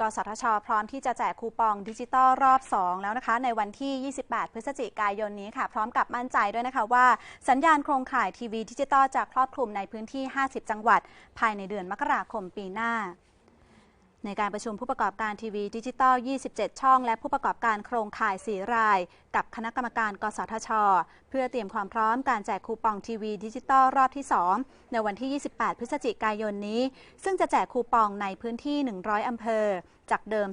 กสทช พร้อมที่จะแจกคูปองดิจิตอลรอบ 2 แล้วนะคะ ในวันที่ 28 พฤศจิกายนนี้ค่ะ พร้อมกับมั่นใจด้วยนะคะว่า สัญญาณโครงข่ายทีวีดิจิตอลจะครอบคลุมในพื้นที่ 50 จังหวัด ภายในเดือนมกราคมปีหน้า ในการประชุมผู้ประกอบการทีวีดิจิตอล 27 ช่อง และผู้ประกอบการโครงข่าย 4 ราย กับคณะกรรมการ กสทช เพื่อเตรียมความพร้อมการแจกคูปองทีวีดิจิตอลรอบที่ 2 ในวันที่ 28 พฤศจิกายนนี้ ซึ่งจะแจกคูปองในพื้นที่ 100 อำเภอ จากเดิม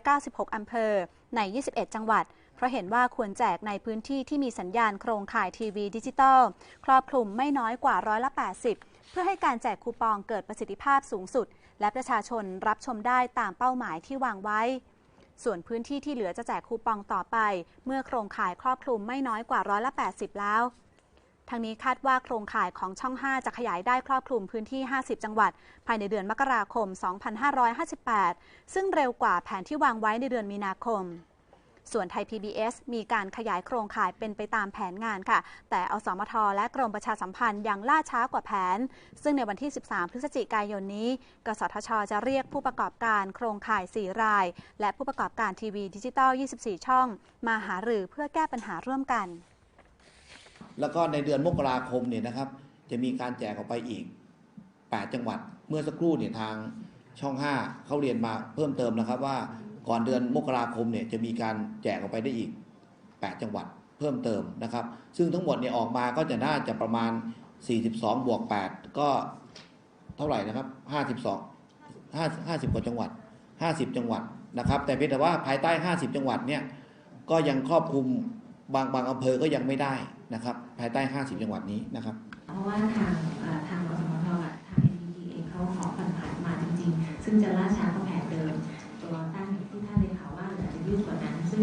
296 อำเภอ ใน 21 จังหวัด เพราะเห็นว่าควรแจกในพื้นที่ที่มีสัญญาณโครงข่ายทีวีดิจิตอลครอบคลุมไม่น้อยกว่าร้อยละ 80 เพื่อให้การแจกคูปองเกิดประสิทธิภาพสูงสุด และประชาชนรับชมได้ตามเป้าหมายที่วางไว้ ส่วนพื้นที่ที่เหลือจะแจกคูปองต่อไป เมื่อโครงข่ายครอบคลุมไม่น้อยกว่าร้อยละ 80 แล้วทางนี้คาดว่าโครงข่ายของช่อง 5 จะขยายได้ครอบคลุมพื้นที่ 50 จังหวัด ภายในเดือนมกราคม 2558 ซึ่งเร็วกว่าแผนที่วางไว้ในเดือนมีนาคม ส่วนไทย PBS มีการขยายโครงข่ายเป็นไปตามแผนงานค่ะ แต่อสมทและกรมประชาสัมพันธ์ยังล่าช้ากว่าแผน ซึ่งในวันที่ 13 พฤศจิกายนนี้ กสทช จะเรียกผู้ประกอบการโครงข่าย 4 ราย และผู้ประกอบการทีวีดิจิตอล 24 ช่อง มาหารือเพื่อแก้ปัญหาร่วมกัน แล้วก็ในเดือนมกราคมเนี่ยนะครับ จะมีการแจกออกไปอีก 8 จังหวัด เมื่อสักครู่เนี่ยทางช่อง 5 เขาเรียนมาเพิ่มเติมนะครับว่า ก่อนเดือนมกราคมเนี่ยจะมีการแจกออกไปได้อีก 8 จังหวัดเพิ่มเติมนะครับ ซึ่งทั้งหมดเนี่ยออกมาก็จะน่าจะประมาณ 42 บวก 8 ก็เท่าไหร่นะครับ 52 5 50 กว่าจังหวัด 50 จังหวัดนะครับ แต่เพียงแต่ว่าภายใต้ 50 จังหวัดเนี่ยก็ยังครอบคลุมบางบางอำเภอก็ยังไม่ได้นะครับ ภายใต้ 50 จังหวัดนี้นะครับ เพราะว่าทางทางอสมทกับทาง NPT เองเขาขอผ่อนผันมาจริงๆ ซึ่งจะล่าช้า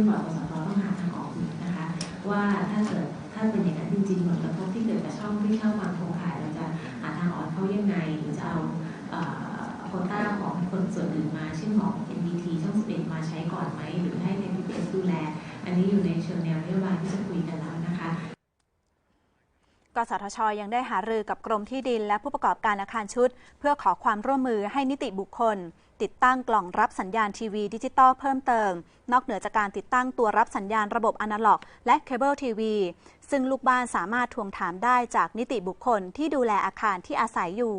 ดกว่านั้นซึ่งกสทต้องหาทางออกอีกนะคะ ว่าถ้าเกิดถ้าเป็นอย่างนั้นจริงๆผลกระทบที่เกิดกับช่องที่เข้ามาโครงข่ายเราจะหาทางออกเขายังไงหรือจะเอาเอ่อโคต้าของคนส่วนอื่นมาเช่นของ NPT ช่อง11มาใช้ก่อนไหมหรือให้ NPS ดูแล อันนี้อยู่ในเชิงแนวนโยบายที่จะคุยกันแล้วนะคะกสทช ยังได้หารือกับกรมที่ดินและผู้ประกอบการอาคารชุด เพื่อขอความร่วมมือให้นิติบุคคล ติดตั้งกล่องรับสัญญาณทีวีดิจิตอลเพิ่มเติม นอกเหนือจากการติดตั้งตัวรับสัญญาณระบบอนาล็อก และเคเบิลทีวีซึ่งลูกบ้านสามารถทวงถามได้จากนิติบุคคลที่ดูแลอาคารที่อาศัยอยู่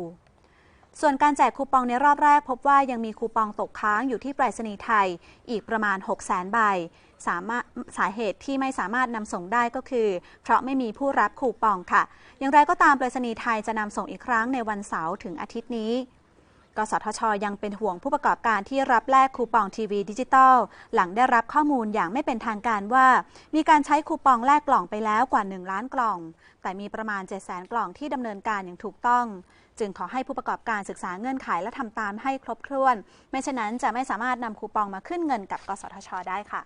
ส่วนการแจกคูปองในรอบแรกพบว่ายังมีคูปองตกค้างอยู่ที่ไปรษณีย์ไทยอีกประมาณ 6 0 0 0 0ใบสามารถสาเหตุที่ไม่สามารถนำส่งได้ก็คือ เพราะไม่มีผู้รับคูปองค่ะ อย่างไรก็ตามไปรษณีย์ไทยจะนำส่งอีกครั้งในวันเสาร์ถึงอาทิตย์นี้ กสทช ยังเป็นห่วงผู้ประกอบการที่รับแลกคูปองทีวีดิจิตอลหลังได้รับข้อมูลอย่างไม่เป็นทางการว่า มีการใช้คูปองแลกกล่องไปแล้วกว่า 1 ล้านกล่อง แต่มีประมาณ 7 0 0 0 0 กล่องที่ดำเนินการอย่างถูกต้อง จึงขอให้ผู้ประกอบการศึกษาเงื่อนไขและทำตามให้ครบถ้วน ไม่เช่นนั้นจะไม่สามารถนำคูปองมาขึ้นเงินกับ กสทช ได้ค่ะ